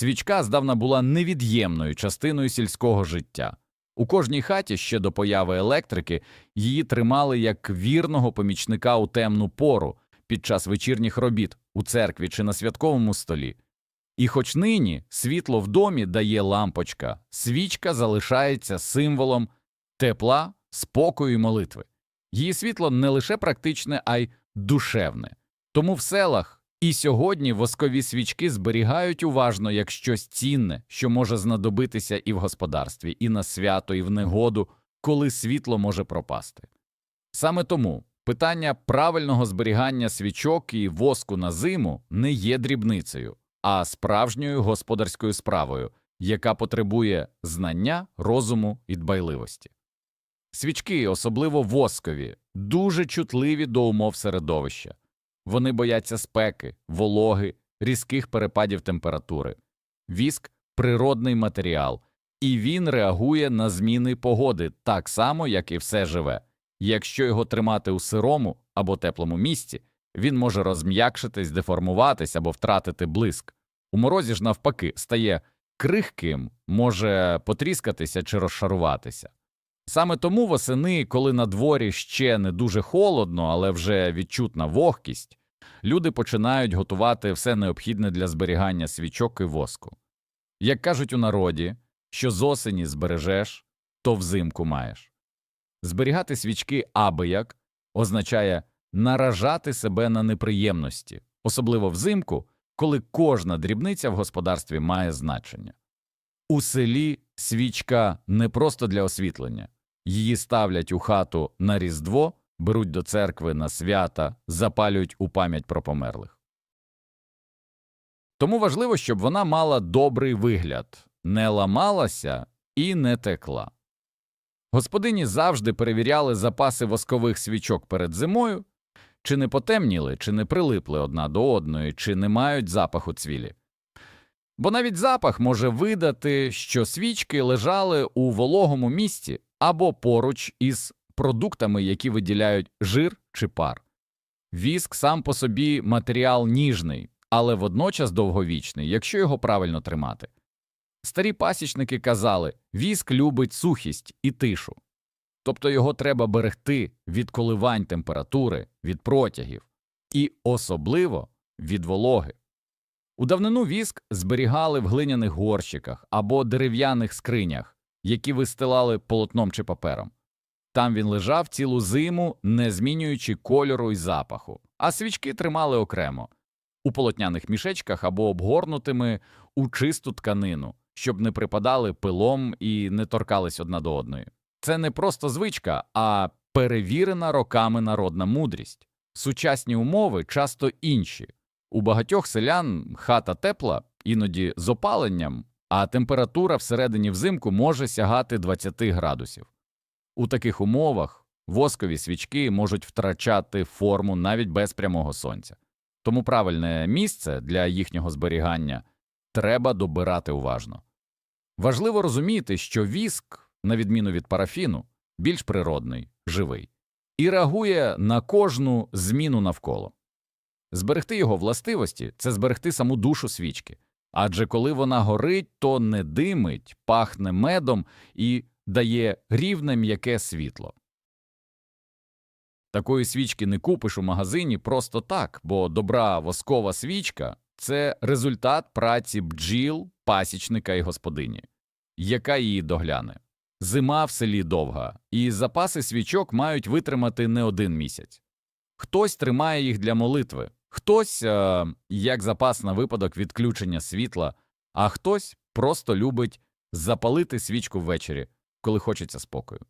Свічка здавна була невід'ємною частиною сільського життя. У кожній хаті ще до появи електрики її тримали як вірного помічника у темну пору під час вечірніх робіт у церкві чи на святковому столі. І хоч нині світло в домі дає лампочка, свічка залишається символом тепла, спокою і молитви. Її світло не лише практичне, а й душевне. Тому в селах і сьогодні воскові свічки зберігають уважно як щось цінне, що може знадобитися і в господарстві, і на свято, і в негоду, коли світло може пропасти. Саме тому питання правильного зберігання свічок і воску на зиму не є дрібницею, а справжньою господарською справою, яка потребує знання, розуму і дбайливості. Свічки, особливо воскові, дуже чутливі до умов середовища. Вони бояться спеки, вологи, різких перепадів температури. Віск природний матеріал, і він реагує на зміни погоди так само, як і все живе. Якщо його тримати у сирому або теплому місці, він може розм'якшитись, деформуватись або втратити блиск. У морозі ж, навпаки, стає крихким, може потріскатися чи розшаруватися. Саме тому восени, коли на дворі ще не дуже холодно, але вже відчутна вогкість, люди починають готувати все необхідне для зберігання свічок і воску. Як кажуть у народі, що з осені збережеш, то взимку маєш. Зберігати свічки абияк означає наражати себе на неприємності, особливо взимку, коли кожна дрібниця в господарстві має значення. У селі свічка не просто для освітлення. Її ставлять у хату на Різдво, беруть до церкви на свята, запалюють у пам'ять про померлих. Тому важливо, щоб вона мала добрий вигляд, не ламалася і не текла. Господині завжди перевіряли запаси воскових свічок перед зимою, чи не потемніли, чи не прилипли одна до одної, чи не мають запаху цвілі. Бо навіть запах може видати, що свічки лежали у вологому місці або поруч із продуктами, які виділяють жир чи пар. Віск сам по собі матеріал ніжний, але водночас довговічний, якщо його правильно тримати. Старі пасічники казали віск любить сухість і тишу, тобто його треба берегти від коливань температури, від протягів і особливо від вологи. У давнину віск зберігали в глиняних горщиках або дерев'яних скринях, які вистилали полотном чи папером. Там він лежав цілу зиму, не змінюючи кольору і запаху, а свічки тримали окремо у полотняних мішечках або обгорнутими у чисту тканину, щоб не припадали пилом і не торкались одна до одної. Це не просто звичка, а перевірена роками народна мудрість. Сучасні умови часто інші. У багатьох селян хата тепла, іноді з опаленням, а температура всередині взимку може сягати 20 градусів. У таких умовах воскові свічки можуть втрачати форму навіть без прямого сонця. Тому правильне місце для їхнього зберігання треба добирати уважно. Важливо розуміти, що віск, на відміну від парафіну, більш природний, живий, і реагує на кожну зміну навколо. Зберегти його властивості це зберегти саму душу свічки, адже коли вона горить, то не димить, пахне медом і дає рівне м'яке світло. Такої свічки не купиш у магазині просто так, бо добра воскова свічка це результат праці бджіл, пасічника і господині, яка її догляне. Зима в селі довга, і запаси свічок мають витримати не один місяць. Хтось тримає їх для молитви, хтось е як запас на випадок відключення світла, а хтось просто любить запалити свічку ввечері, коли хочеться спокою.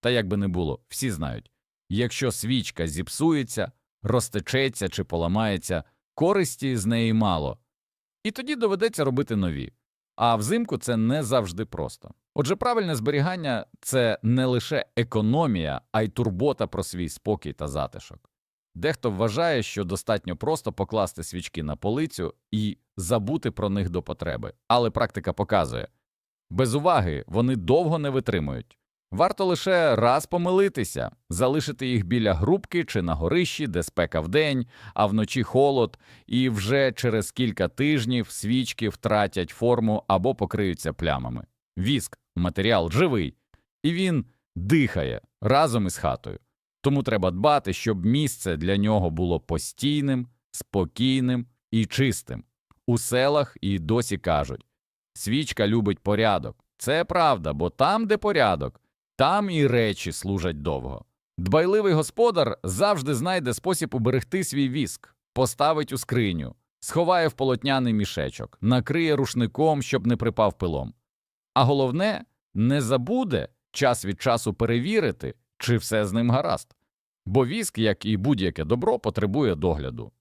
Та як би не було, всі знають якщо свічка зіпсується, розтечеться чи поламається, користі з неї мало, і тоді доведеться робити нові. А взимку це не завжди просто. Отже, правильне зберігання це не лише економія, а й турбота про свій спокій та затишок. Дехто вважає, що достатньо просто покласти свічки на полицю і забути про них до потреби, але практика показує без уваги вони довго не витримують. Варто лише раз помилитися, залишити їх біля грубки чи на горищі, де спека вдень, а вночі холод, і вже через кілька тижнів свічки втратять форму або покриються плямами. Віск матеріал живий, і він дихає разом із хатою. Тому треба дбати, щоб місце для нього було постійним, спокійним і чистим. У селах і досі кажуть свічка любить порядок. Це правда, бо там, де порядок, там і речі служать довго. Дбайливий господар завжди знайде спосіб уберегти свій віск, поставить у скриню, сховає в полотняний мішечок, накриє рушником, щоб не припав пилом. А головне, не забуде час від часу перевірити, чи все з ним гаразд, бо віск, як і будь-яке добро, потребує догляду.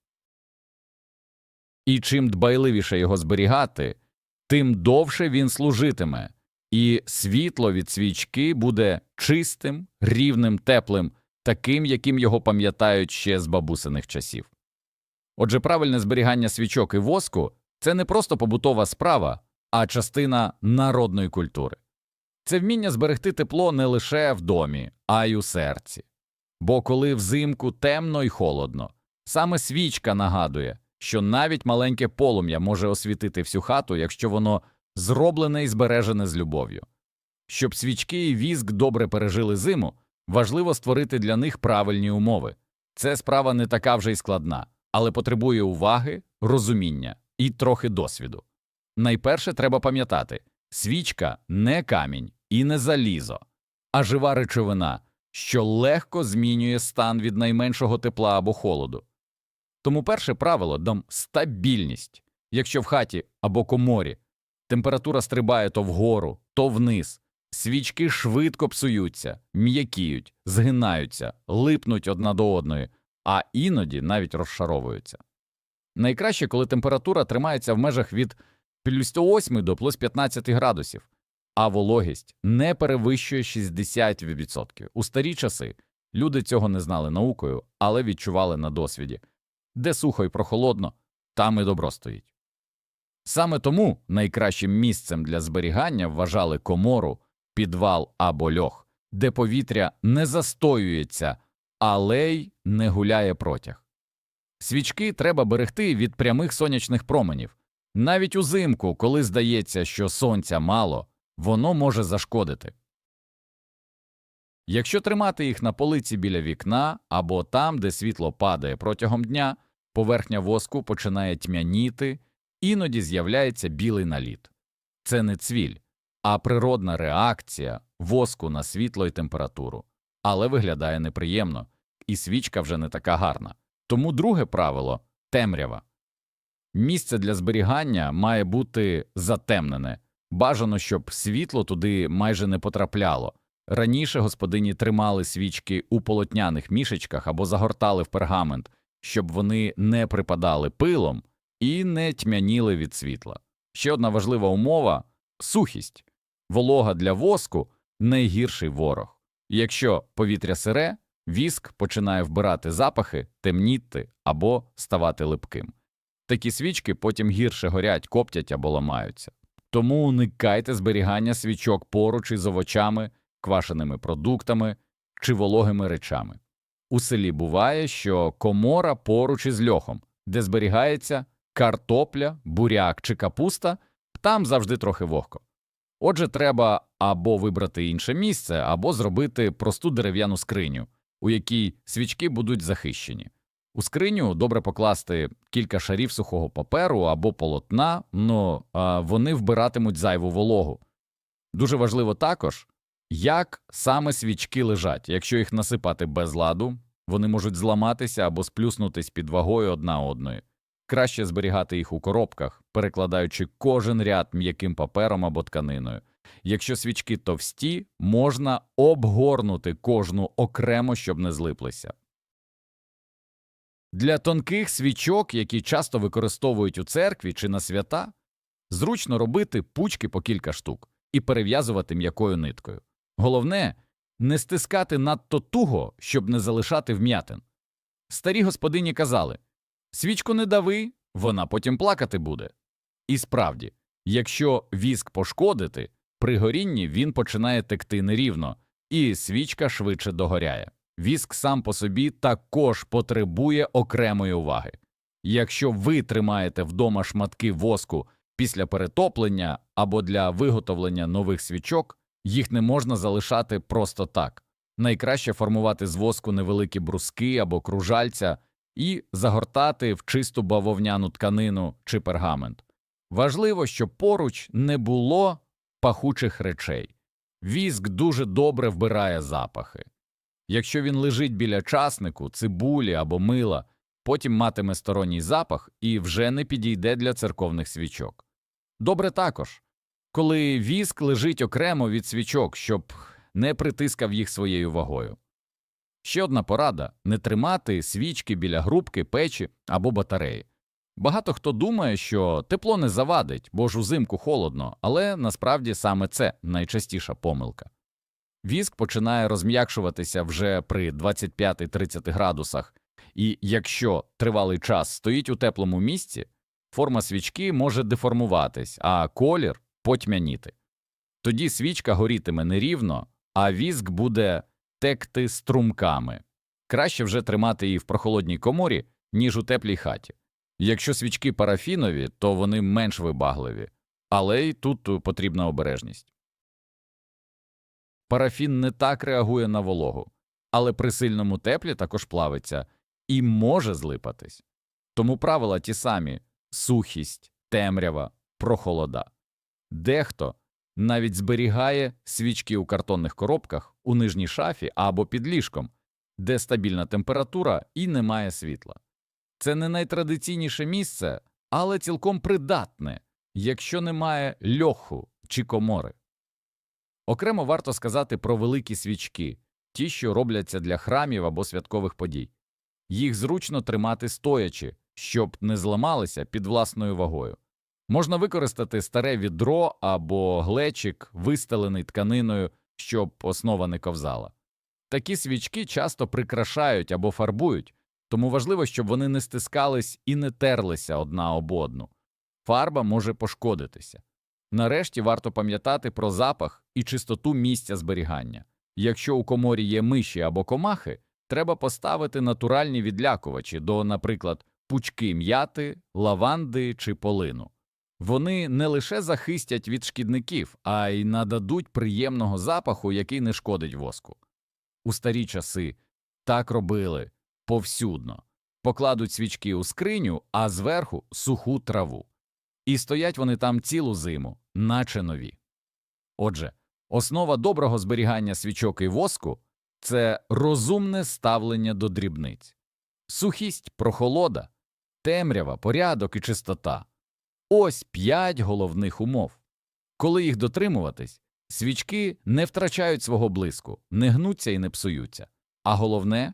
І чим дбайливіше його зберігати, тим довше він служитиме, і світло від свічки буде чистим, рівним, теплим, таким, яким його пам'ятають ще з бабусиних часів. Отже, правильне зберігання свічок і воску це не просто побутова справа, а частина народної культури. Це вміння зберегти тепло не лише в домі, а й у серці. Бо коли взимку темно й холодно, саме свічка нагадує, що навіть маленьке полум'я може освітити всю хату, якщо воно зроблене і збережене з любов'ю. Щоб свічки і віск добре пережили зиму, важливо створити для них правильні умови. Це справа не така вже й складна, але потребує уваги, розуміння і трохи досвіду. Найперше треба пам'ятати свічка не камінь і не залізо, а жива речовина, що легко змінює стан від найменшого тепла або холоду. Тому перше правило дам стабільність. Якщо в хаті або коморі температура стрибає то вгору, то вниз, свічки швидко псуються, м'якіють, згинаються, липнуть одна до одної, а іноді навіть розшаровуються. Найкраще, коли температура тримається в межах від плюс 108 до плюс 15 градусів, а вологість не перевищує 60%. У старі часи люди цього не знали наукою, але відчували на досвіді. Де сухо і прохолодно, там і добро стоїть. Саме тому найкращим місцем для зберігання вважали комору, підвал або льох, де повітря не застоюється, але й не гуляє протяг. Свічки треба берегти від прямих сонячних променів. Навіть узимку, коли здається, що сонця мало, воно може зашкодити. Якщо тримати їх на полиці біля вікна або там, де світло падає протягом дня, поверхня воску починає тьмяніти, іноді з'являється білий наліт. Це не цвіль, а природна реакція воску на світло і температуру, але виглядає неприємно, і свічка вже не така гарна. Тому друге правило темрява. Місце для зберігання має бути затемнене, бажано, щоб світло туди майже не потрапляло. Раніше господині тримали свічки у полотняних мішечках або загортали в пергамент, щоб вони не припадали пилом і не тьмяніли від світла. Ще одна важлива умова сухість. Волога для воску найгірший ворог. Якщо повітря сире, віск починає вбирати запахи, темніти або ставати липким. Такі свічки потім гірше горять, коптять або ламаються. Тому уникайте зберігання свічок поруч із овочами, квашеними продуктами чи вологими речами. У селі буває, що комора поруч із льохом, де зберігається картопля, буряк чи капуста, там завжди трохи вогко. Отже, треба або вибрати інше місце, або зробити просту дерев'яну скриню, у якій свічки будуть захищені. У скриню добре покласти кілька шарів сухого паперу або полотна, но а, вони вбиратимуть зайву вологу. Дуже важливо також, як саме свічки лежать. Якщо їх насипати без ладу, вони можуть зламатися або сплюснутись під вагою одна одної. Краще зберігати їх у коробках, перекладаючи кожен ряд м'яким папером або тканиною. Якщо свічки товсті, можна обгорнути кожну окремо, щоб не злиплися. Для тонких свічок, які часто використовують у церкві чи на свята, зручно робити пучки по кілька штук і перев'язувати м'якою ниткою. Головне не стискати надто туго, щоб не залишати вм'ятин. Старі господині казали свічку не дави, вона потім плакати буде. І справді, якщо віск пошкодити, при горінні він починає текти нерівно, і свічка швидше догоряє. Віск сам по собі також потребує окремої уваги. Якщо ви тримаєте вдома шматки воску після перетоплення або для виготовлення нових свічок, їх не можна залишати просто так. Найкраще формувати з воску невеликі бруски або кружальця і загортати в чисту бавовняну тканину чи пергамент. Важливо, щоб поруч не було пахучих речей. Віск дуже добре вбирає запахи. Якщо він лежить біля часнику, цибулі або мила, потім матиме сторонній запах і вже не підійде для церковних свічок. Добре також, коли віск лежить окремо від свічок, щоб не притискав їх своєю вагою. Ще одна порада не тримати свічки біля грубки, печі або батареї. Багато хто думає, що тепло не завадить, бо ж узимку холодно, але насправді саме це найчастіша помилка. Віск починає розм'якшуватися вже при 25-30 градусах, і якщо тривалий час стоїть у теплому місці, форма свічки може деформуватись, а колір потьмяніти. Тоді свічка горітиме нерівно, а віск буде текти струмками. Краще вже тримати її в прохолодній коморі, ніж у теплій хаті. Якщо свічки парафінові, то вони менш вибагливі, але й тут потрібна обережність. Парафін не так реагує на вологу, але при сильному теплі також плавиться і може злипатись. Тому правила ті самі сухість, темрява, прохолода. Дехто навіть зберігає свічки у картонних коробках у нижній шафі або під ліжком, де стабільна температура і немає світла. Це не найтрадиційніше місце, але цілком придатне, якщо немає льоху чи комори. Окремо варто сказати про великі свічки, ті, що робляться для храмів або святкових подій. Їх зручно тримати стоячи, щоб не зламалися під власною вагою. Можна використати старе відро або глечик, вистелений тканиною, щоб основа не ковзала. Такі свічки часто прикрашають або фарбують, тому важливо, щоб вони не стискались і не терлися одна об одну. Фарба може пошкодитися. Нарешті варто пам'ятати про запах і чистоту місця зберігання. Якщо у коморі є миші або комахи, треба поставити натуральні відлякувачі до, наприклад, пучки м'яти, лаванди чи полину. Вони не лише захистять від шкідників, а й нададуть приємного запаху, який не шкодить воску. У старі часи так робили повсюдно. Покладуть свічки у скриню, а зверху суху траву. І стоять вони там цілу зиму, наче нові. Отже, основа доброго зберігання свічок і воску це розумне ставлення до дрібниць, сухість, прохолода, темрява, порядок і чистота. Ось п'ять головних умов. Коли їх дотримуватись, свічки не втрачають свого блиску, не гнуться і не псуються. А головне,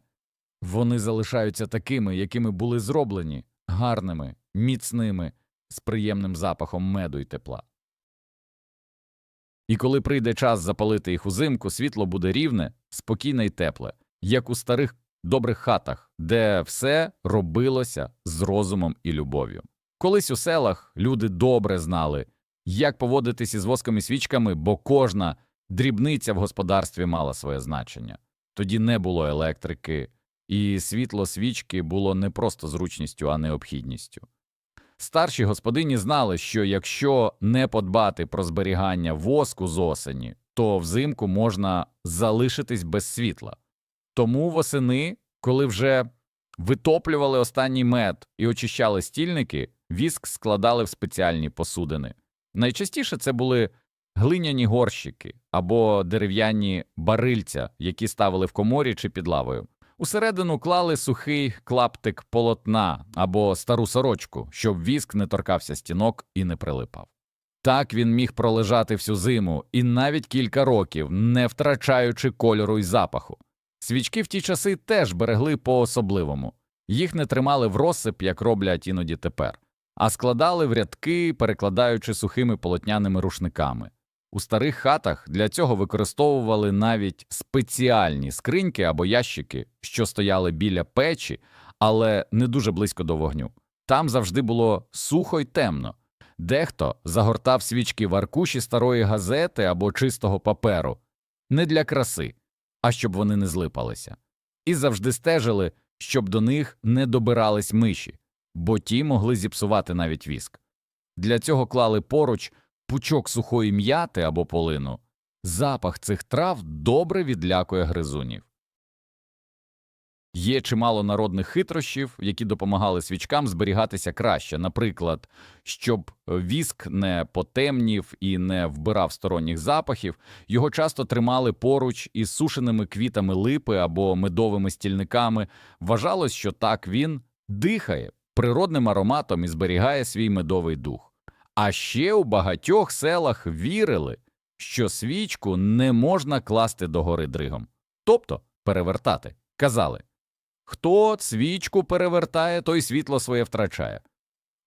вони залишаються такими, якими були зроблені, гарними, міцними, з приємним запахом меду й тепла. І коли прийде час запалити їх узимку, світло буде рівне, спокійне й тепле, як у старих добрих хатах, де все робилося з розумом і любов'ю. Колись у селах люди добре знали, як поводитись із воском і свічками, бо кожна дрібниця в господарстві мала своє значення. Тоді не було електрики, і світло свічки було не просто зручністю, а необхідністю. Старші господині знали, що якщо не подбати про зберігання воску з осені, то взимку можна залишитись без світла. Тому восени, коли вже витоплювали останній мед і очищали стільники, віск складали в спеціальні посудини. Найчастіше це були глиняні горщики або дерев'яні барильця, які ставили в коморі чи під лавою. Усередину клали сухий клаптик полотна або стару сорочку, щоб віск не торкався стінок і не прилипав. Так він міг пролежати всю зиму і навіть кілька років, не втрачаючи кольору й запаху. Свічки в ті часи теж берегли по особливому, їх не тримали в розсип, як роблять іноді тепер, а складали в рядки, перекладаючи сухими полотняними рушниками. У старих хатах для цього використовували навіть спеціальні скриньки або ящики, що стояли біля печі, але не дуже близько до вогню. Там завжди було сухо й темно. Дехто загортав свічки в аркуші старої газети або чистого паперу не для краси, а щоб вони не злипалися. І завжди стежили, щоб до них не добирались миші, бо ті могли зіпсувати навіть віск. Для цього клали поруч пучок сухої м'яти або полину. Запах цих трав добре відлякує гризунів. Є чимало народних хитрощів, які допомагали свічкам зберігатися краще, наприклад, щоб віск не потемнів і не вбирав сторонніх запахів, його часто тримали поруч із сушеними квітами липи або медовими стільниками. Вважалось, що так він дихає природним ароматом і зберігає свій медовий дух. А ще у багатьох селах вірили, що свічку не можна класти догори дригом, тобто перевертати. Казали хто свічку перевертає, той світло своє втрачає.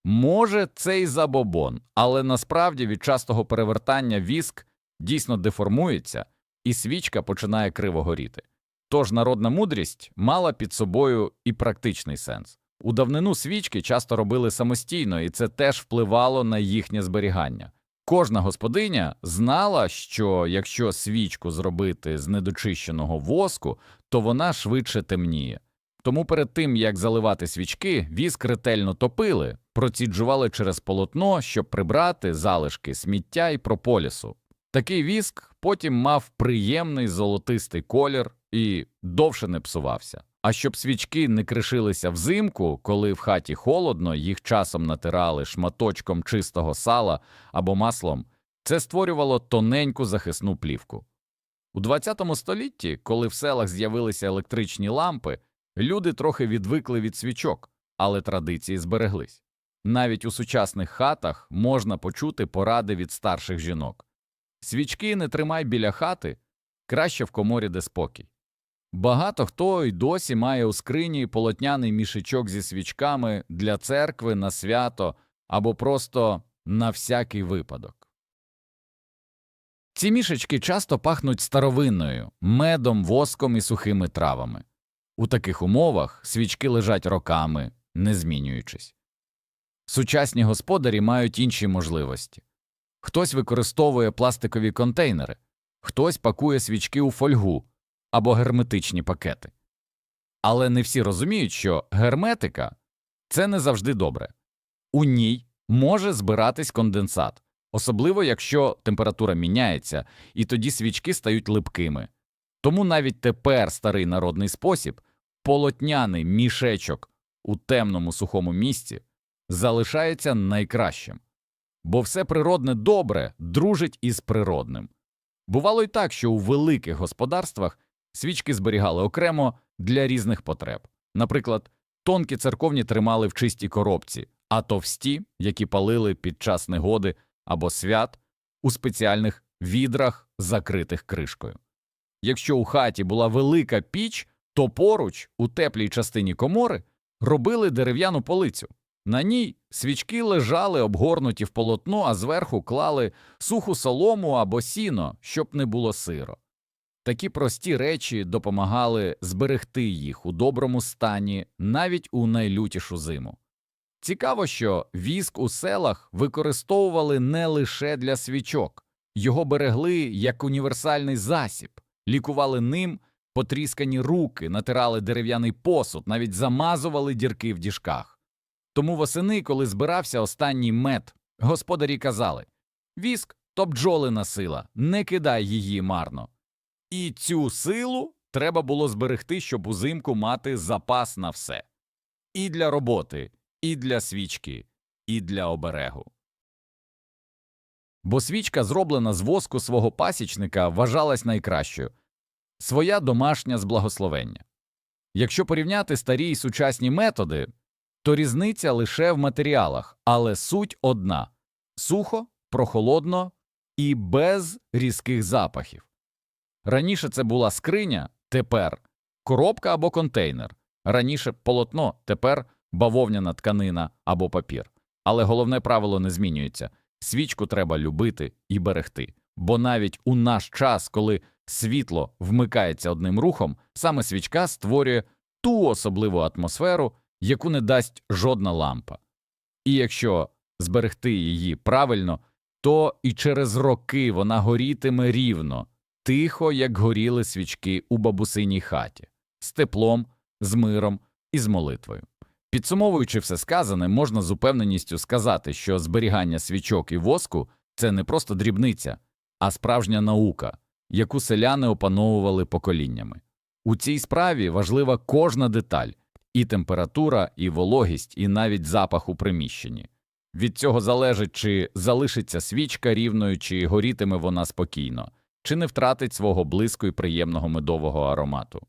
Може, це й забобон, але насправді від частого перевертання віск дійсно деформується, і свічка починає криво горіти. Тож народна мудрість мала під собою і практичний сенс. У давнину свічки часто робили самостійно, і це теж впливало на їхнє зберігання. Кожна господиня знала, що якщо свічку зробити з недочищеного воску, то вона швидше темніє. Тому перед тим, як заливати свічки, віск ретельно топили, проціджували через полотно, щоб прибрати залишки сміття і прополісу. Такий віск потім мав приємний золотистий колір і довше не псувався. А щоб свічки не кришилися взимку, коли в хаті холодно, їх часом натирали шматочком чистого сала або маслом, це створювало тоненьку захисну плівку. У ХХ столітті, коли в селах з'явилися електричні лампи, люди трохи відвикли від свічок, але традиції збереглись. Навіть у сучасних хатах можна почути поради від старших жінок. Свічки не тримай біля хати, краще в коморі де спокій. Багато хто й досі має у скрині полотняний мішечок зі свічками для церкви на свято або просто на всякий випадок. Ці мішечки часто пахнуть старовинною, медом, воском і сухими травами. У таких умовах свічки лежать роками, не змінюючись. Сучасні господарі мають інші можливості хтось використовує пластикові контейнери, хтось пакує свічки у фольгу або герметичні пакети. Але не всі розуміють, що герметика це не завжди добре. У ній може збиратись конденсат, особливо якщо температура міняється, і тоді свічки стають липкими. Тому навіть тепер старий народний спосіб полотняний мішечок у темному сухому місці залишається найкращим, бо все природне добре дружить із природним. Бувало й так, що у великих господарствах свічки зберігали окремо для різних потреб. Наприклад, тонкі церковні тримали в чистій коробці, а товсті, які палили під час негоди або свят, у спеціальних відрах, закритих кришкою. Якщо у хаті була велика піч, то поруч, у теплій частині комори, робили дерев'яну полицю. На ній свічки лежали обгорнуті в полотно, а зверху клали суху солому або сіно, щоб не було сиро. Такі прості речі допомагали зберегти їх у доброму стані навіть у найлютішу зиму. Цікаво, що віск у селах використовували не лише для свічок, його берегли як універсальний засіб, лікували ним потріскані руки, натирали дерев'яний посуд, навіть замазували дірки в діжках. Тому восени, коли збирався останній мед, господарі казали Віск то бджолина сила, не кидай її марно. І цю силу треба було зберегти, щоб узимку мати запас на все і для роботи, і для свічки, і для оберегу. Бо свічка, зроблена з воску свого пасічника, вважалась найкращою своя домашня з благословення. Якщо порівняти старі й сучасні методи, то різниця лише в матеріалах, але суть одна сухо, прохолодно і без різких запахів. Раніше це була скриня, тепер коробка або контейнер, раніше полотно, тепер бавовняна тканина або папір. Але головне правило не змінюється свічку треба любити і берегти. Бо навіть у наш час, коли світло вмикається одним рухом, саме свічка створює ту особливу атмосферу, яку не дасть жодна лампа. І якщо зберегти її правильно, то і через роки вона горітиме рівно, тихо, як горіли свічки у бабусиній хаті, з теплом, з миром і з молитвою. Підсумовуючи все сказане, можна з упевненістю сказати, що зберігання свічок і воску це не просто дрібниця, а справжня наука, яку селяни опановували поколіннями. У цій справі важлива кожна деталь і температура, і вологість, і навіть запах у приміщенні. Від цього залежить, чи залишиться свічка рівною, чи горітиме вона спокійно, чи не втратить свого блиску і приємного медового аромату.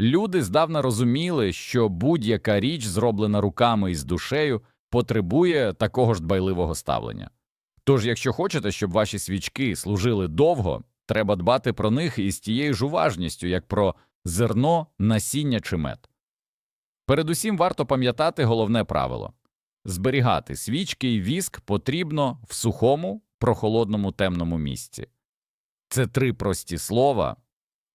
Люди здавна розуміли, що будь-яка річ, зроблена руками і з душею, потребує такого ж дбайливого ставлення. Тож, якщо хочете, щоб ваші свічки служили довго, треба дбати про них із тією ж уважністю, як про зерно, насіння чи мед. Передусім варто пам'ятати головне правило зберігати свічки і віск потрібно в сухому, прохолодному темному місці. Це три прості слова,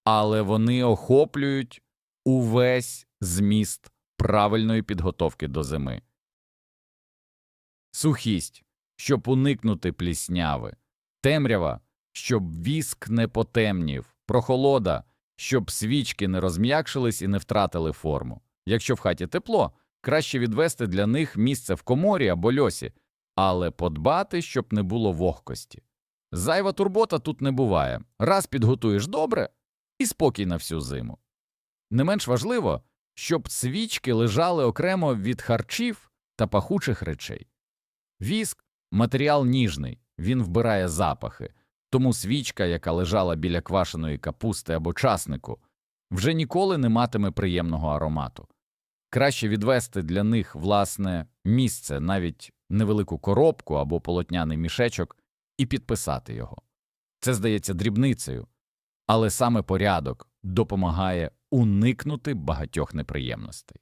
але вони охоплюють увесь зміст правильної підготовки до зими. Сухість, щоб уникнути плісняви, темрява, щоб віск не потемнів, прохолода, щоб свічки не розм'якшились і не втратили форму. Якщо в хаті тепло, краще відвести для них місце в коморі або льосі, але подбати, щоб не було вогкості. Зайва турбота тут не буває. Раз підготуєш добре і спокій на всю зиму. Не менш важливо, щоб свічки лежали окремо від харчів та пахучих речей. Віск матеріал ніжний, він вбирає запахи, тому свічка, яка лежала біля квашеної капусти або часнику, вже ніколи не матиме приємного аромату. Краще відвести для них власне місце, навіть невелику коробку або полотняний мішечок, і підписати його. Це здається дрібницею, але саме порядок допомагає уникнути багатьох неприємностей.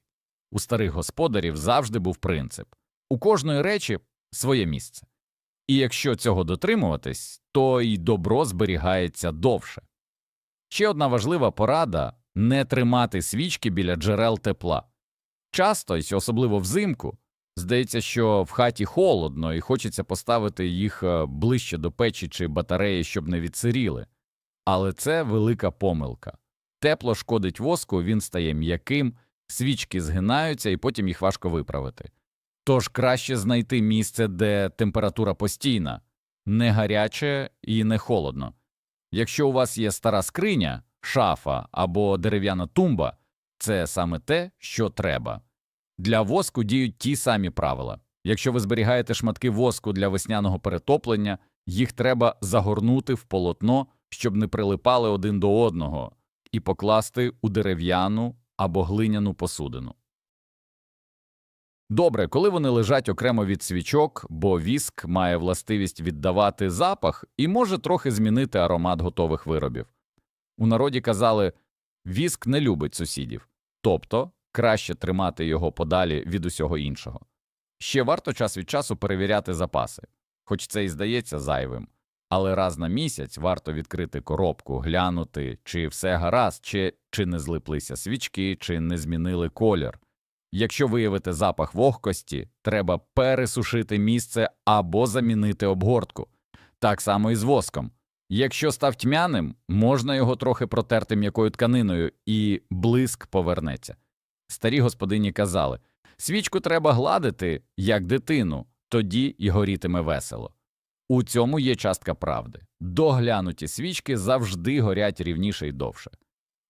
У старих господарів завжди був принцип у кожної речі своє місце. І якщо цього дотримуватись, то й добро зберігається довше. Ще одна важлива порада не тримати свічки біля джерел тепла. Часто, й особливо взимку, здається, що в хаті холодно і хочеться поставити їх е, ближче до печі чи батареї, щоб не відсиріли. Але це велика помилка. Тепло шкодить воску, він стає м'яким, свічки згинаються і потім їх важко виправити. Тож краще знайти місце, де температура постійна, не гаряче і не холодно. Якщо у вас є стара скриня, шафа або дерев'яна тумба, це саме те, що треба. Для воску діють ті самі правила. Якщо ви зберігаєте шматки воску для весняного перетоплення, їх треба загорнути в полотно, щоб не прилипали один до одного, і покласти у дерев'яну або глиняну посудину. Добре, коли вони лежать окремо від свічок, бо віск має властивість віддавати запах і може трохи змінити аромат готових виробів. У народі казали віск не любить сусідів, тобто краще тримати його подалі від усього іншого. Ще варто час від часу перевіряти запаси, хоч це і здається зайвим, але раз на місяць варто відкрити коробку, глянути, чи все гаразд, чи, чи не злиплися свічки, чи не змінили колір. Якщо виявите запах вогкості, треба пересушити місце або замінити обгортку. Так само і з воском. Якщо став тьмяним, можна його трохи протерти м'якою тканиною, і блиск повернеться. Старі господині казали свічку треба гладити, як дитину, тоді й горітиме весело. У цьому є частка правди доглянуті свічки завжди горять рівніше і довше.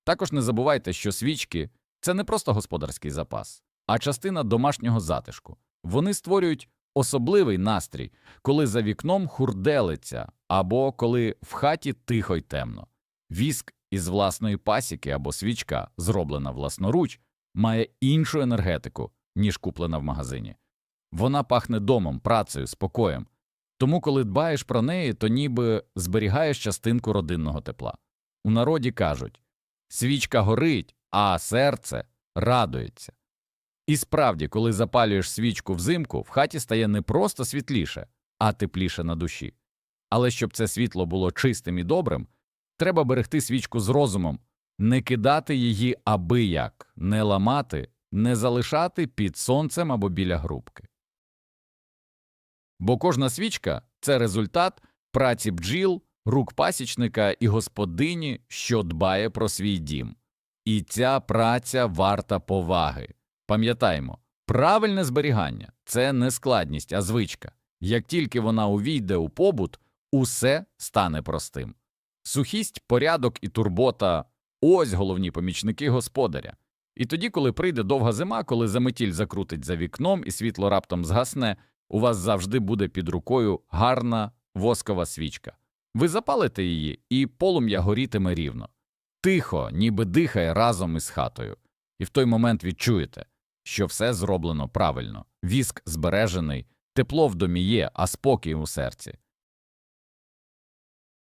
Також не забувайте, що свічки це не просто господарський запас, а частина домашнього затишку. Вони створюють особливий настрій, коли за вікном хурделиться або коли в хаті тихо й темно. Віск із власної пасіки або свічка, зроблена власноруч, має іншу енергетику, ніж куплена в магазині. Вона пахне домом, працею, спокоєм. Тому, коли дбаєш про неї, то ніби зберігаєш частинку родинного тепла. У народі кажуть свічка горить, а серце радується. І справді, коли запалюєш свічку взимку, в хаті стає не просто світліше, а тепліше на душі. Але щоб це світло було чистим і добрим, треба берегти свічку з розумом, не кидати її аби як, не ламати, не залишати під сонцем або біля грубки. Бо кожна свічка це результат праці бджіл, рук пасічника і господині, що дбає про свій дім. І ця праця варта поваги. Пам'ятаймо, правильне зберігання це не складність, а звичка. Як тільки вона увійде у побут, усе стане простим. Сухість, порядок і турбота ось головні помічники господаря. І тоді, коли прийде довга зима, коли заметіль закрутить за вікном і світло раптом згасне, у вас завжди буде під рукою гарна воскова свічка. Ви запалите її, і полум'я горітиме рівно. Тихо, ніби дихає разом із хатою. І в той момент відчуєте, що все зроблено правильно, віск збережений, тепло в домі є, а спокій у серці.